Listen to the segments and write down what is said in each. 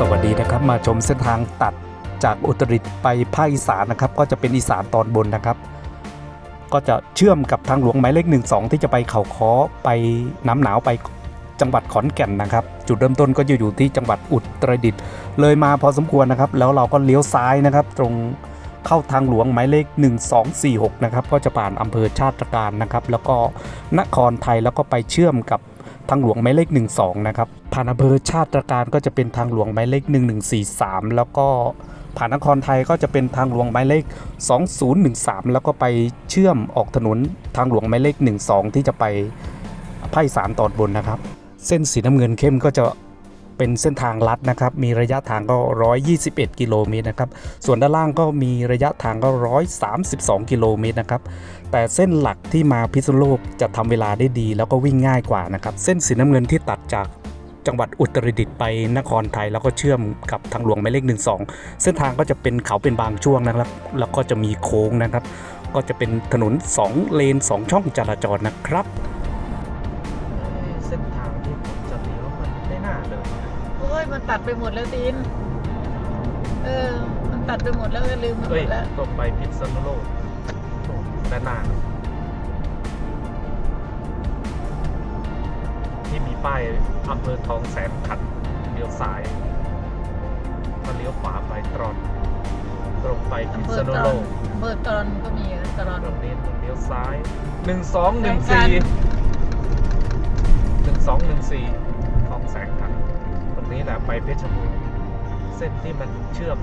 สวัสดีนะครับมาชมเส้นทางตัดจากอุตรดิตถ์ไปภาคอีสานนะครับ ก็จะเป็นอีสานตอนบนนะครับ ก็จะเชื่อมกับทางหลวงหมายเลข 12 ที่จะไปเขาค้อไปน้ำหนาวไปจังหวัดขอนแก่นนะครับ จุดเริ่มต้นก็จะอยู่ที่จังหวัดอุตรดิตถ์เลยมาพอสมควรนะครับ แล้วเราก็เลี้ยวซ้ายนะครับ ตรงเข้าทางหลวงหมายเลข 1246 นะครับ ก็จะผ่านอำเภอชาติการนะครับ แล้วก็นครไทยแล้วก็ไปเชื่อมกับ ทางหลวงหมายเลข 12 นะครับ ผ่านอำเภอชาติตรการก็จะเป็นทางหลวงหมายเลข 1143 แล้วก็ผ่านนครไทยก็จะเป็นทางหลวงหมายเลข 2013 แล้วก็ไปเชื่อมออกถนนทางหลวงหมายเลข 12 ที่จะไปภาคสามตอนบนนะครับ เส้นสีน้ำเงินเข้มก็จะ เป็นเส้นทางลัดนะครับ มีระยะทางก็ 121 กิโลเมตรนะครับ ส่วนด้านล่างก็มีระยะทางก็ 132 กิโลเมตรนะครับ แต่เส้นหลักที่มาพิษณุโลกจะทำเวลาได้ดี แล้วก็วิ่งง่ายกว่านะครับ เส้นสีน้ำเงินที่ตัดจากจังหวัดอุตรดิตถ์ไปนครไทยแล้วก็เชื่อมกับทางหลวงหมายเลข12 เส้นทางก็จะเป็นเขาเป็นบางช่วงนะครับ แล้วก็จะมีโค้งนะครับ ก็จะเป็นถนน 2 เลน 2 ช่องจราจรนะครับ ตัดไปหมดแล้วตีน เออ มันตัดไปหมดแล้วก็ลืมมันหมเอ้ยดแล้วตรงไปพิษณุโลกด้านหน้าที่มีป้ายอำเภอทองแสนขันเลี้ยวซ้ายก็เลี้ยวขวาไปตรอน ตรงไปพิอำเภษอณุตรโลอนกอำเภอตรอนก็มีนะตรอนตรงนี้เลี้ยวซ้ายหนึ่งสองหนึ่งแสนสี่ขันหนึ่งสองหนึ่งสี่ แหละไปเพชรบูรณ์เส้นที่มันเชื่อม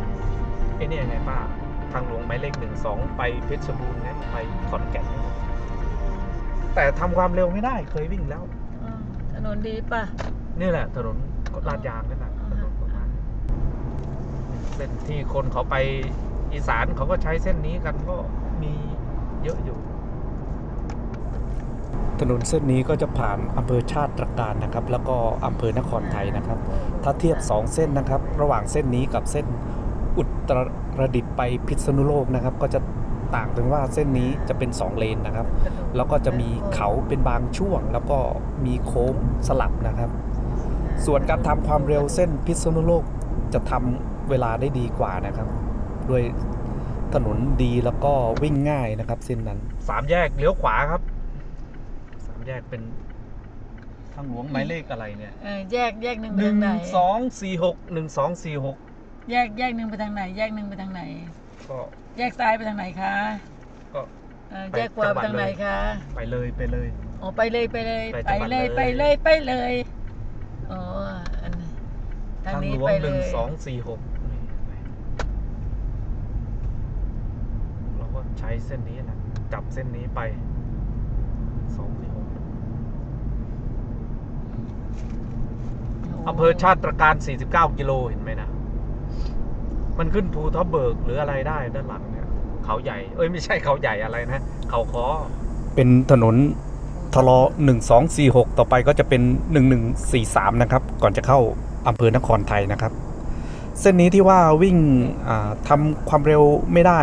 ไอ้เนี่ยไงป้าทางหลวงหมายเลขหนึ่งสองไปเพชรบูรณ์นะไปขอนแก่นแต่ทำความเร็วไม่ได้เคยวิ่งแล้วอืมถนนดีป่ะนี่แหละ ถนนลาดยางนั่นแหละถนนประมาณนี้เส้นที่คนเขาไปอีสานเขาก็ใช้เส้นนี้กันก็มีเยอะอยู่ ถนนเส้นนี้ก็จะผ่านอำเภอชาติตรการนะครับ แล้วก็อำเภอนครไทยนะครับ ถ้าเทียบ 2 เส้นนะครับ ระหว่างเส้นนี้กับเส้นอุตรดิตถ์ไปพิษณุโลกนะครับ ก็จะต่างตรงว่าเส้นนี้จะเป็น 2 เลนนะครับ แล้วก็จะมีเขาเป็นบางช่วง แล้วก็มีโค้งสลับนะครับ ส่วนการทำความเร็วเส้นพิษณุโลกจะทำเวลาได้ดีกว่านะครับ ด้วยถนนดีแล้วก็วิ่งง่ายนะครับ เส้นนั้นสามแยกเลี้ยวขวาครับ แยกเป็นทางหลวงหมายเลขอะไรเนี่ยเออแยกแยกหนึ่งไปหนึ่ทางงไหนสองสี่หกหนึ่งสองสี่หกแยกแยกหนึ่งไปทางไหน แยกหนึ่งไปทางไหน ก็แยกซ้ายไปทางไหนคะก็ เออไปแยกขวาจังหวัดไปทางไหนเลยคะไปเลยไปเลย อ๋อไปเลยไปเลยไปไปจังหวัดเลยเลยไปเลยไปเลยอ๋ออันนี้ทางทางนี้หลวงไปหเลนึ่งยสองสี่หกเราก็ใช้เส้นนี้นะจับเส้นนี้ไปสองสี่หก อำเภอชาติตรการ 49 กิโลเห็นไหมนะ มันขึ้นภูทับเบิกหรืออะไรได้ด้านหลังเนี่ย เขาใหญ่ เอ้ยไม่ใช่เขาใหญ่อะไรนะ เขาคอเป็นถนนทล1246 ต่อไปก็จะเป็น 1143 นะครับ ก่อนจะเข้าอำเภอนครไทยนะครับ เส้นนี้ที่ว่าวิ่งอ่าทำความเร็วไม่ได้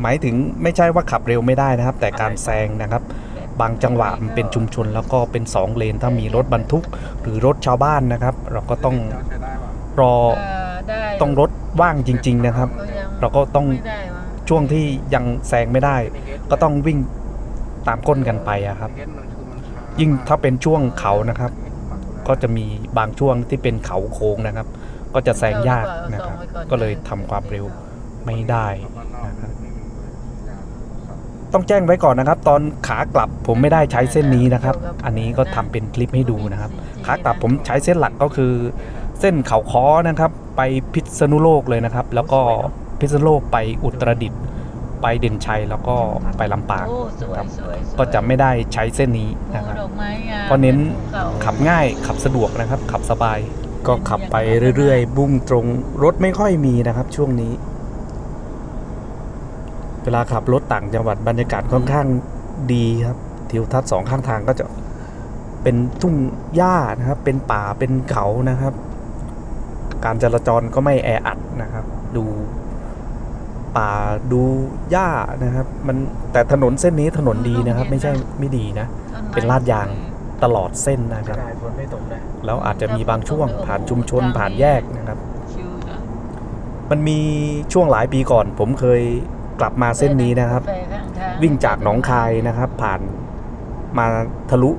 หมายถึงไม่ใช่ว่าขับเร็วไม่ได้นะครับ แต่การแซงนะครับ บางจังหวะมันเป็นชุมชน แล้วก็เป็น 2 เลน ถ้ามีรถบรรทุกหรือรถชาวบ้านนะครับ เราก็ต้องรอเออได้ต้องรถว่างจริง ๆนะครับก็ยังเราก็ต้องไม่ได้วะช่วงที่ยังแซงไม่ได้ ก็ต้องวิ่งตามก้นกันไปอะครับ ยิ่งถ้าเป็นช่วงเขานะครับ ก็จะมีบางช่วงที่เป็นเขาโค้งนะครับ ก็จะแซงยากนะครับ ก็เลยทำความเร็วไม่ได้นะครับ ต้องแจ้งไว้ก่อนนะครับ ตอนขากลับผมไม่ได้ใช้เส้นนี้นะครับ อันนี้ก็ทำเป็นคลิปให้ดูนะครับ ขากลับผมใช้เส้นหลักก็คือ เส้นเขาค้อนะครับ ไปพิษณุโลกเลยนะครับ แล้วก็พิษณุโลกไปอุตรดิตถ์ไปเด่นชัยแล้วก็ไปลำปางโอ้สวยนะครับสวยสวยก็จะไม่ได้ใช้เส้นนี้นะครับโอ้ดอกไม้งามเพราะเน้นภูเขาขับง่ายขับสะดวกนะครับ ขับสบาย ก็ขับไปเรื่อยๆ บุ้งตรงรถไม่ค่อยมีนะครับ ช่วงนี้เวลาขับรถต่างจังหวัดบรรยากาศค่อนข้างดีครับทิวทัศน์สองข้างทางก็จะเป็นทุ่งหญ้านะครับ เป็นป่าเป็นเขานะครับ การจราจรก็ไม่แออัดนะครับ ดูป่าดูหญ้านะครับ มันแต่ถนนเส้นนี้ถนนดีนะครับ ไม่ใช่ไม่ดีนะต้ไม้เป็นลาดยางตลอดเส้นนะครับได้ฝนไม่ตกนะแล้วอาจจะมีบางช่วงผ่านชุมชนผ่านแยกนะครับเขีมันมีช่วงหลายปีก่อน ผมเคย กลับมาเส้นนี้นะครับ วิ่งจากหนองคายนะครับ ผ่านมาทะลุ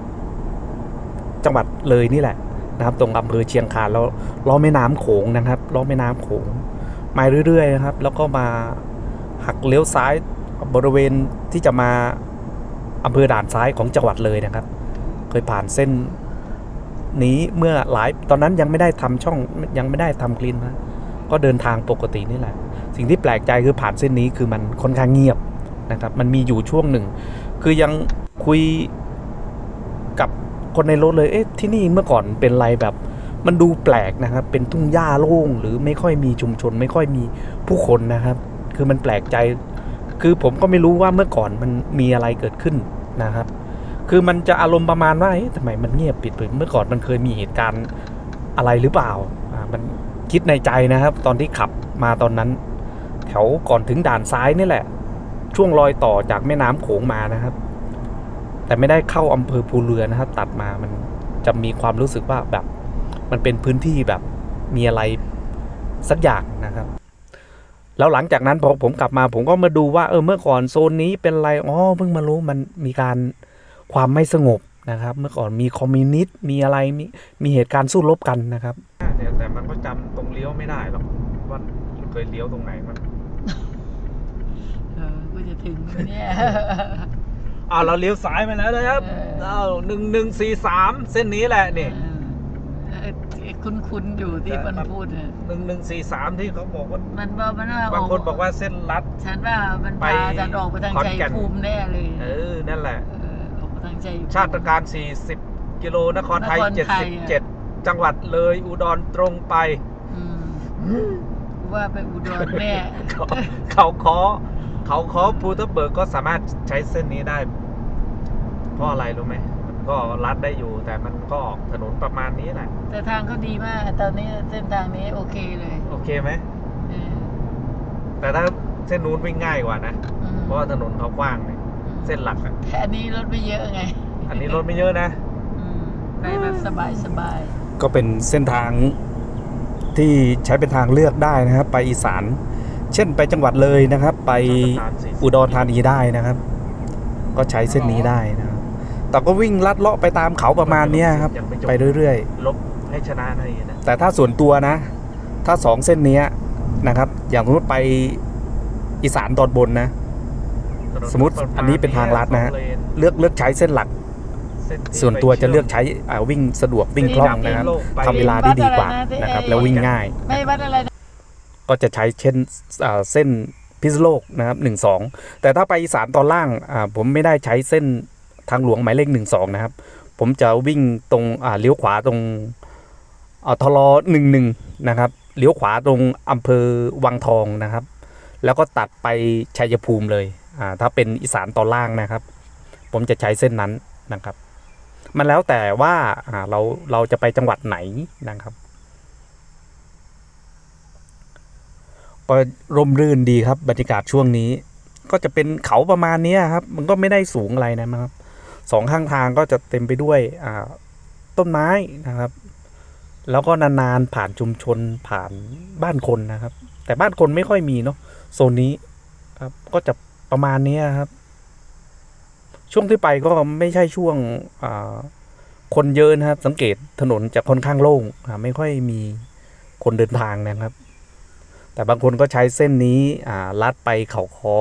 จังหวัดเลยนี่แหละนะครับ ตรงอำเภอเชียงคานแล้วล้อแม่น้ำโขงนะครับล้อแม่น้ำโขงมาเรื่อยๆนะครับ แล้วก็มาหักเลี้ยวซ้ายบริเวณที่จะมาอำเภอด่านซ้ายของจังหวัดเลยนะครับ เคยผ่านเส้นนี้เมื่อหลายตอนนั้นยังไม่ได้ทำช่องยังไม่ได้ทำกลินนะก็เดินทางปกตินี่แหละ สิ่งที่แปลกใจคือผ่านเส้นนี้คือมันค่อนข้างเงียบนะครับมันมีอยู่ช่วงหนึ่ง คือยังคุยกับคนในรถเลยเอ๊ะที่นี่เมื่อก่อนเป็นไรแบบ มันดูแปลกนะครับ เป็นทุ่งหญ้าโล่งหรือไม่ค่อยมีชุมชน ไม่ค่อยมีผู้คนนะครับ คือมันแปลกใจ คือผมก็ไม่รู้ว่าเมื่อก่อนมันมีอะไรเกิดขึ้นนะครับ คือมันจะอารมณ์ประมาณว่าเอ๊ะทำไมมันเงียบปิดไปเมื่อก่อนมันเคยมีเหตุการณ์อะไรหรือเปล่าอ่ามันคิดในใจนะครับ ตอนที่ขับมาตอนนั้น แถวก่อนถึงด่านซ้ายนี่แหละ ช่วงรอยต่อจากแม่น้ำโขงมานะครับ แต่ไม่ได้เข้าอำเภอภูเรือนะครับ ตัดมามันจะมีความรู้สึกว่าแบบมันเป็นพื้นที่แบบมีอะไรสักอย่างนะครับ แล้วหลังจากนั้นพอผมกลับมา ผมก็มาดูว่า เออเมื่อก่อนโซนนี้เป็นอะไรอ๋อเพิ่งมารู้มันมีการความไม่สงบนะครับ เมื่อก่อนมีคอมมิวนิสต์มีอะไรมีมีเหตุการณ์สู้รบกันนะครับแต่แต่มันก็จำตรงเลี้ยวไม่ได้หรอกว่าเคยเลี้ยวตรงไหนมัน กูจะถึงไหมเนี่ย อ่าเราเลี้ยวซ้ายมาแล้วนะครับเออเราหนึ่งหนึ่งสี่สามเส้นนี้แหละนี่ เออคุ้นๆอยู่ที่มันพูดเนี่ยหนึ่งหนึ่งสี่สามที่เขาบอกว่า มันบอกมันว่าบางคนบอกว่าเส้นลัด ฉันว่ามันไปพาจะออกไปทางขอนชัยแก่น ภูมิแน่เลยเออ นั่นแหละ เออออกไปทางชัยภูมิ ชาติการ 40 กิโลนครไทย นครไทยอะ 77 จังหวัดเลยอุดรตรงไปอืม ว่าไปอุดรแน่เขาเขาคอ เขาคอภูทับเบิกก็สามารถใช้เส้นนี้ได้ เพราะอะไรรู้ไหมมันก็ลัดได้อยู่ แต่มันก็ออกถนนประมาณนี้แหละ แต่ทางเขาดีมาก ตอนนี้เส้นทางนี้โอเคเลยโอเคไหม เออแต่ถ้าเส้นนู้นวิ่งง่ายกว่านะ อืมเพราะว่าถนนเขากว้างเนี่ยเส้นหลักอะแต่อันนี้รถไม่เยอะไงอันนี้รถไม่เยอะนะ อืมไปแบบสบายสบายก็เป็นเส้นทางที่ใช้เป็นทางเลือกได้นะครับ ไปอีสาน เช่นไปจังหวัดเลยนะครับ ไปอุดรธานีได้นะครับ ก็ใช้เส้นนี้ได้นะครับแต่ก็วิ่งลัดเลาะไปตามเขาประมาณเนี้ยครับ ไปเรื่อยลบให้ชนะหน่อยนะๆแต่ถ้าส่วนตัวนะ ถ้าสองเส้นเนี้ยนะครับ อย่างสมมติไปอีสานตอนบนนะ สมมุติอันนี้เป็นทางลัดนะฮะเลือกเลือกใช้เส้นหลัก ส่วนตัวจะเลือกใช้อ่าวิ่งสะดวกวิ่งคล่องนะครับทำเวลาได้ดีกว่านะครับ แล้ววิ่งง่ายไม่วัดอะไรนะ ก็จะใช้เช่นเส้นพิษโลกนะครับหนึ่งสองแต่ถ้าไปอีสานตอนล่างผมไม่ได้ใช้เส้นทางหลวงหมายเลขหนึ่งสองนะครับ ผมจะวิ่งตรงเลี้ยวขวาตรงทลหนึ่งหนึ่งนะครับเลี้ยวขวาตรงอำเภอวังทองนะครับ แล้วก็ตัดไปชัยภูมิเลยถ้าเป็นอีสานตอนล่างนะครับ ผมจะใช้เส้นนั้นนะครับ มันแล้วแต่ว่าเราเราจะไปจังหวัดไหนนะครับ ก็ร่มรื่นดีครับ บรรยากาศช่วงนี้ ก็จะเป็นเขาประมาณนี้ครับ มันก็ไม่ได้สูงอะไรนะครับสองข้างทางก็จะเต็มไปด้วยต้นไม้นะครับ แล้วก็นานๆผ่านชุมชนผ่านบ้านคนนะครับ แต่บ้านคนไม่ค่อยมีเนาะโซนนี้ครับก็จะประมาณนี้ครับ ช่วงที่ไปก็ไม่ใช่ช่วงคนเยอะนะครับ สังเกตถนนจะค่อนข้างโล่งไม่ค่อยมีคนเดินทางนะครับ แต่บางคนก็ใช้เส้นนี้ลัดไปเขาคอ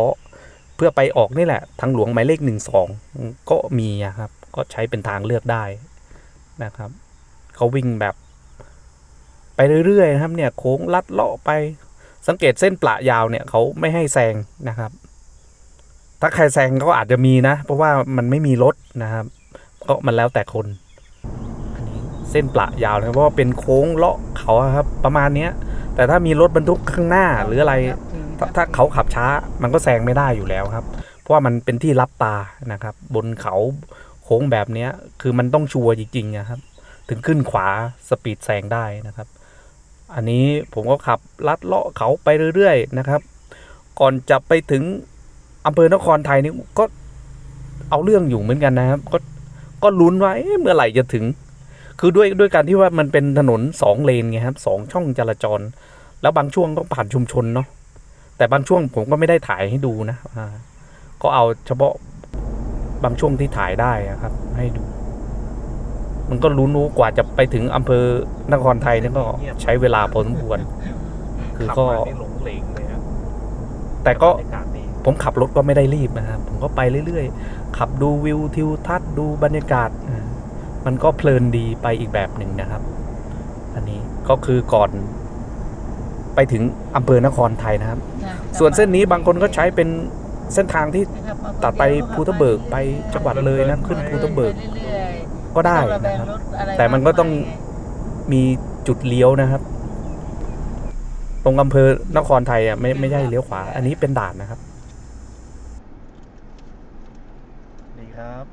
เพื่อไปออกนี่แหละทางหลวงหมายเลขหนึ่งสองก็มีครับก็ใช้เป็นทางเลือกได้นะครับเขาวิ่งแบบไปเรื่อยๆนะครับเนี่ยโค้งลัดเลาะไปสังเกตเส้นปละยาวเนี่ยเขาไม่ให้แซงนะครับ ถ้าใครแซงก็อาจจะมีนะ เพราะว่ามันไม่มีรถนะครับ ก็มันแล้วแต่คนเส้นปละยาวนะเพราะว่าเป็นโค้งเลาะเขาครับ ประมาณเนี้ย แต่ถ้ามีรถบรรทุกข้างหน้าหรืออะไรถ้าถ้าเขาขับช้ามันก็แซงไม่ได้อยู่แล้วครับ เพราะว่ามันเป็นที่รับตานะครับ บนเขาโค้งแบบเนี้ยคือมันต้องชัวร์จริงๆนะครับ ถึงขึ้นขวาสปีดแซงได้นะครับ อันนี้ผมก็ขับลัดเลาะเขาไปเรื่อยๆนะครับ ก่อนจะไปถึงอำเภอนครไทยนี่ก็เอาเรื่องอยู่เหมือนกันนะครับ ก็ก็ลุ้นว่าเอ๊ะเมื่อไหร่จะถึง คือด้วยด้วยการที่ว่ามันเป็นถนนสองเลนไงครับสองช่องจราจร แล้วบางช่วงก็ผ่านชุมชนเนาะแต่บางช่วงผมก็ไม่ได้ถ่ายให้ดูนะอ่าก็เอาเฉพาะบางช่วงที่ถ่ายได้อะครับ ให้ดู มันก็รู้นู้กว่าจะไปถึงอำเภอนครไทยนี่ก็ใช้เวลาพอสมควร คือขับก็มานี่หลงเหลงเลยครับแต่ก็บรรยากาศดีผมขับรถก็ไม่ได้รีบนะครับผมก็ไปเรื่อยๆ ขับดูวิวทิวทัศน์ดูบรรยากาศอ่ามันก็เพลินดีไปอีกแบบหนึ่งนะครับ อันนี้ก็คือก่อน ไปถึงอำเภอนครไทยนะครับจ้ะส่วนเส้นนี้บางคนก็ใช้เป็นเส้นทางที่นะครับมาตัดไปภูทะเบิกไปจังหวัดเลยนะขึ้นภูทะเบิกไปเรื่อยๆก็ได้ม่ต้องระแวนะงครับรถอะไรแต่มันก็ต้องากายไมีจุดเลี้ยวนะครับ ตรงอำเภอนครไทยอะไม่ไม่ใช่เลี้ยวขวา อันนี้เป็นด่านนะครับดีครับ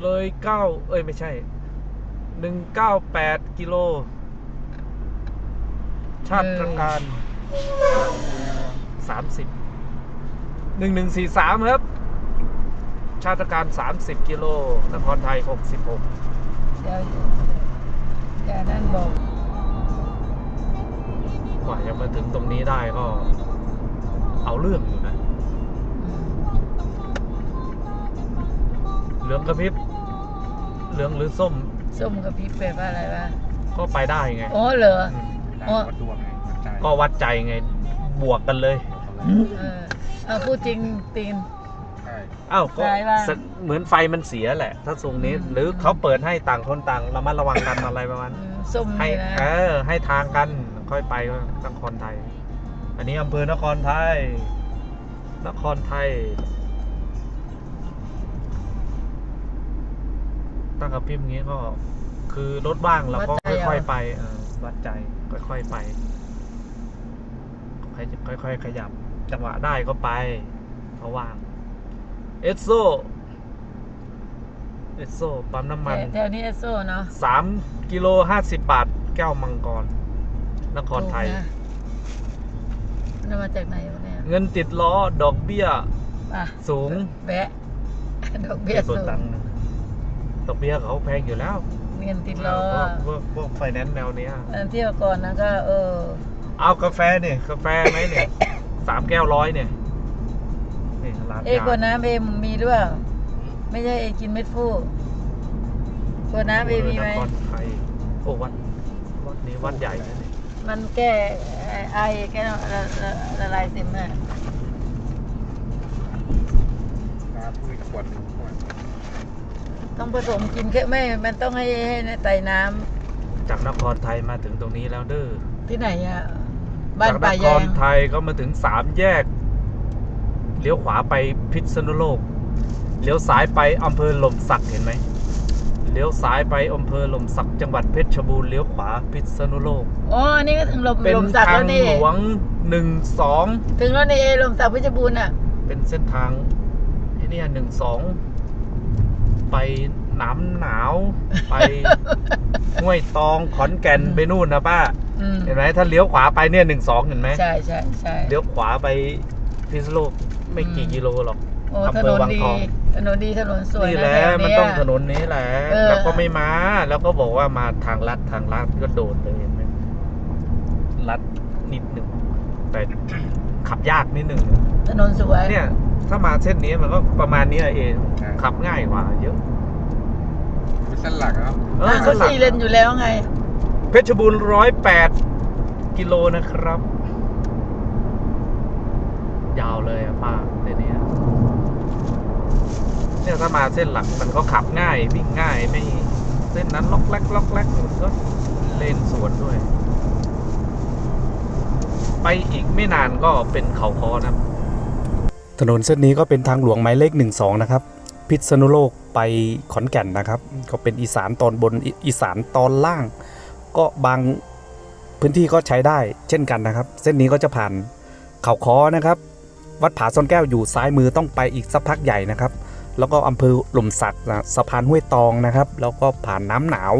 เลยเก้าเอ้ยไม่ใช่ หนึ่งเก้าแปดกิโล ชาติการสามสิบหนึ่งหนึ่งสี่สามครับ ชาติการสามสิบกิโลนครไทยหกสิบหกเดี๋ยวอย่านั่นบอกกว่าจะมาถึงตรงนี้ได้ก็ เอาเรื่องอยู่นะอืมเหลืองกระพริบ เหลืองหรือส้ม ส้มกับพริกแปลว่าอะไรวะก็ไปได้ไง อ๋อเหรอ อืมอ๋อ วัดดวงไงวัดใจก็วัดใจไง บวกกันเลย เออเอาพูดจริงตีน ใช่อ้าวก็ใช่ป่ะสเหมือนไฟมันเสียแหละ ถ้าทรงนี้อืมหรือเขาเปิดให้ต่างคนต่างระมัดระวังกันอะไรประมาณ อืมส้มให้นี่นะเออให้ทางกันค่อยไปนครไทย อันนี้อำเภอนครไทย นครไทย ตั้งกับพิมพ์งี้ก็คือรถบ้างเราก็ค่อยๆไปเออวัดใจค่อยๆไปค่อยๆขยับ จังหวะได้ก็ไปเพราะว่างเอสโซเอสโซปั๊มน้ำมันแถวนี้เอสโซเนาะสามกิโลห้าสิบบาท แก้วมังกร นครไทยถูกนะมันมาจากไหนวะเนี่ย เงินติดล้อ ดอกเบี้ยอะสูง แบะ ดอกเบี้ยก็บสูตัง งค์นะดอกเบี้ยเขาแพงอยู่แล้วเงินติดล้อพวกพวกพวกไฟแนนซ์แนวเนี้ยอันเที่ยวก่อนนะก็เออ เอากาแฟเนี่ยกาแฟไหมเนี่ยสามแก้วร้อยเนี่ยนี่ร้านเอ้ยาขวดน้ำเอมมีด้วยไม่ใช่เอกินเม็ดฟูขวดน้ำเอมีไหมนครไทยโอ้วัดวัดนี้วัดใหญ่นะเนี่ยมันแก้ไอแก้ละละละละลายเสมหะน้ำพึ่งขวดหนึ่งขวด ต้องผสมกินแค่ไม่ มันต้องให้ให้ในไต่น้ำจากนครไทยมาถึงตรงนี้แล้วเด้อที่ไหนอะบ้านจากป่านคแยรงไทยก็มาถึงสามแยก เลี้ยวขวาไปพิษณุโลก เลี้ยวซ้ายไปอำเภอหล่มสักเห็นไหม เลี้ยวซ้ายไปอำเภอหล่มสักจังหวัดเพชรบูรณ์เลี้ยวขวาพิษณุโลก อ๋อนี่ก็ถึงลมเป็นลมสักทาแล้งวนี่หลวงหนึ่งสองถึงแล้วนี่เอลมสักเพชรบูรณ์อะ เป็นเส้นทางไอ้เนี่ยหนึ่งสอง ไปหน้ำหนาว ไปห้วยตองขอนแก่นไปนู่นนะป้า อืมเห็นไหมถ้าเลี้ยวขวาไปเนี่ยหนึ่งสองเห็นไหมใช่ใช่ใช่เลี้ยวขวาไปพิษณุโลกไม่กี่อืมกิโลหรอก โอ้อำถเภนอนวังดีทอง ถนนดีถนนสวยนี่นะแหละแถวมันเนี้ยต้องถนนนี้แหละเออ แล้วก็ไม่มา แล้วก็บอกว่ามาทางลัดทางลัดก็โดดเลยเห็นไหมลัดนิดหนึ่งแต่ ขับยากนิดหนึ่งถนนสวยเนี่ย ถ้ามาเส้นนี้มันก็ประมาณนี้เอง ขับง่ายกว่าเยอะเป็นเส้นหลักครับเอออะเขาหลักสี่เลนอยู่แล้วไง เพชรบูรณ์ร้อยแปดกิโลนะครับ ยาวเลยอะป้าในนี้เนี่ยถ้ามาเส้นหลักมันก็ขับง่ายวิ่งง่ายไม่เส้นนั้นล็อกแรกล็อกแรกมันก็เลนสวนด้วย ไปอีกไม่นานก็เป็นเขาคอนะถนนเส้นนี้ก็เป็นทางหลวงหมายเลข 12 นะครับ พิษณุโลกไปขอนแก่นนะครับ ก็เป็นอีสานตอนบนอีสานตอนล่าง ก็บางพื้นที่ก็ใช้ได้เช่นกันนะครับ เส้นนี้ก็จะผ่านเขาคอนะครับ วัดผาซ่อนแก้วอยู่ซ้ายมือต้องไปอีกสักพักใหญ่นะครับ แล้วก็อำเภอหล่มสักนะสะพานห้วยตองนะครับ แล้วก็ผ่านน้ำหนาว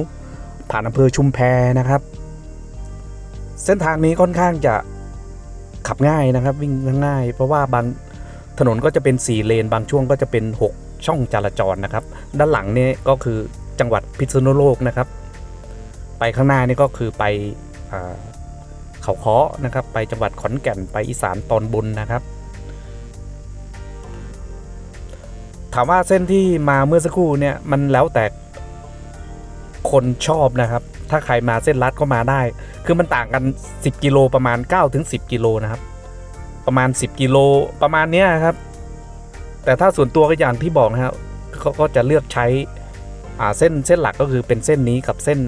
ผ่านอำเภอชุมแพนะครับ เส้นทางนี้ค่อนข้างจะขับง่ายนะครับ วิ่งง่าย เพราะว่าบางถนนก็จะเป็น 4 เลน บางช่วงก็จะเป็น 6 ช่องจราจรนะครับ ด้านหลังนี่ก็คือจังหวัดพิษณุโลกนะครับ ไปข้างหน้านี่ก็คือไปอ่าเขาค้อนะครับ ไปจังหวัดขอนแก่นไปอีสานตอนบนนะครับ ถามว่าเส้นที่มาเมื่อสักครู่เนี่ยมันแล้วแต่คนชอบนะครับ ถ้าใครมาเส้นลัดก็มาได้ คือมันต่างกัน 10 กิโลประมาณ9ถึง10 กิโลนะครับ ประมาณ 10 กิโลประมาณเนี้ยครับ แต่ถ้าส่วนตัวก็อย่างที่บอกนะครับเขาก็จะเลือกใช้เส้นเส้นหลักก็คือเป็นเส้นนี้กับเส้น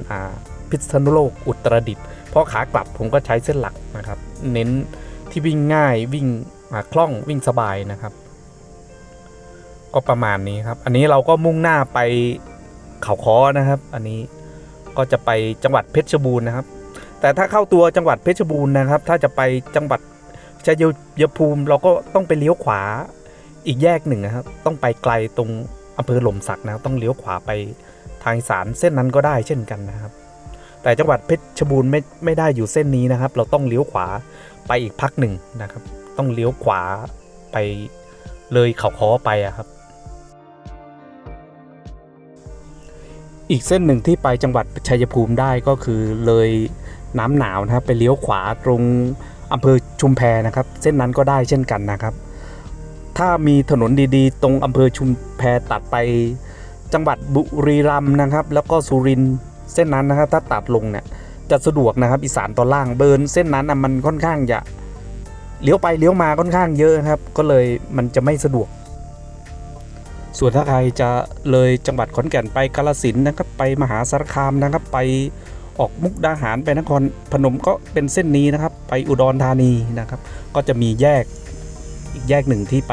พิษณุโลกอุตรดิตถ์เพราะขากลับผมก็ใช้เส้นหลักนะครับ เน้นที่วิ่งง่ายวิ่งคล่องวิ่งสบายนะครับ ก็ประมาณนี้ครับ อันนี้เราก็มุ่งหน้าไปเขาค้อนะครับ อันนี้ก็จะไปจังหวัดเพชรบูรณ์นะครับ แต่ถ้าเข้าตัวจังหวัดเพชรบูรณ์นะครับ ถ้าจะไปจังหวัดชัยภูมิ เราก็ต้องไปเลี้ยวขวา อีกแยกหนึ่งนะครับต้องไปไกลตรงอำเภอหล่มสักนะครับต้องเลี้ยวขวาไปทางสารเส้นนั้นก็ได้เช่นกันนะครับ แต่จังหวัดเพชรบูรณ์ไม่ไม่ได้อยู่เส้นนี้นะครับ เราต้องเลี้ยวขวาไปอีกพักหนึ่งนะครับ ต้องเลี้ยวขวาไปเลยเขาค้อไปอะครับอีกเส้นหนึ่งที่ไปจังหวัดชัยภูมิได้ก็คือเลยน้ำหนาวนะครับ ไปเลี้ยวขวาตรงอำเภอชุมแพนะครับ เส้นนั้นก็ได้เช่นกันนะครับ ถ้ามีถนนดีๆ ตรงอำเภอชุมแพตัดไปจังหวัดบุรีรัมย์นะครับ แล้วก็สุรินทร์เส้นนั้นนะครับถ้าตัดลงเนี่ยจะสะดวกนะครับอีสานตอนล่างเบิร์นเส้นนั้นนะมันค่อนข้างจะเลี้ยวไปเลี้ยวมาค่อนข้างเยอะนะครับ ก็เลยมันจะไม่สะดวก ส่วนถ้าใครจะเลยจังหวัดขอนแก่นไปกาลสินนะครับไปมหาสารคามนะครับ ไปออกมุกดาหารไปนครพนมก็เป็นเส้นนี้นะครับ ไปอุดรธานีนะครับ ก็จะมีแยก อีกแยกหนึ่งที่ไป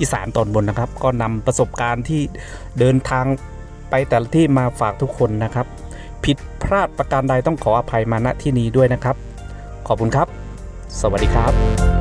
อีสานตอนบนนะครับ ก็นำประสบการณ์ที่เดินทางไปแต่ละที่มาฝากทุกคนนะครับ ผิดพลาดประการใดต้องขออภัยมาณที่นี้ด้วยนะครับ ขอบคุณครับ สวัสดีครับ